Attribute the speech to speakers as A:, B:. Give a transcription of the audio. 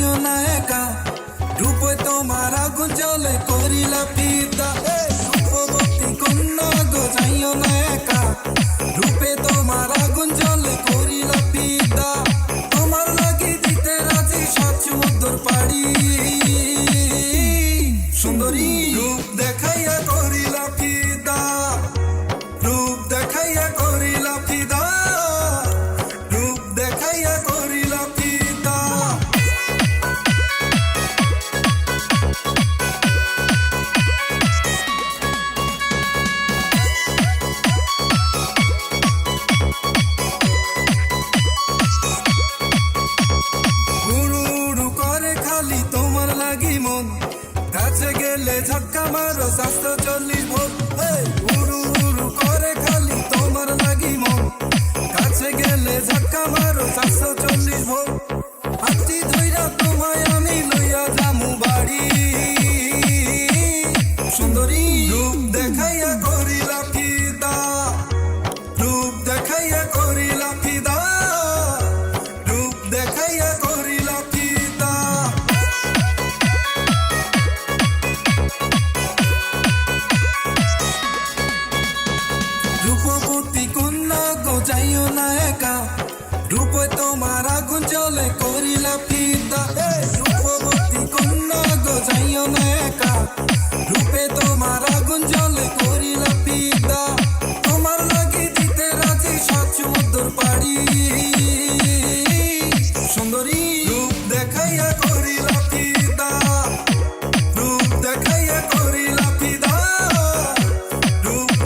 A: থাকিও না একা রূপ তোমার আগুন জলে করিলা পিতা সুখবতী কন্যা গো যাইও না একা রূপে তোমার আগুন জলে করিলা পিতা তোমার লাগি দিতে রাজি সাত সমুদ্র পাড়ি সুন্দরী রূপ দেখাইয়া করিলা পিতা রূপ দেখাইয়া করিলা পিতা রূপ দেখাইয়া চারশো চল্লিশ ভোট উড়ু উড়ু করে খালি তোমার লাগি মন। কাছে গেলে ধাক্কা মারো চারশো চল্লিশ ভোট হাতি ধইরা তোমায় আমি লইয়া জামু বাড়ি। সুন্দরী রূপ দেখাইয়া করিলা ফিদা। রূপ দেখাইয়া করিলা ফিদা। রূপ দেখাইয়া করিলা ফিদা। রূপবতী কন্যা গো, যাইও না একা। রূপ তোমার আগুন চলে করিলা ফিদা। রূপবতী কন্যা গো, যাইও না একা।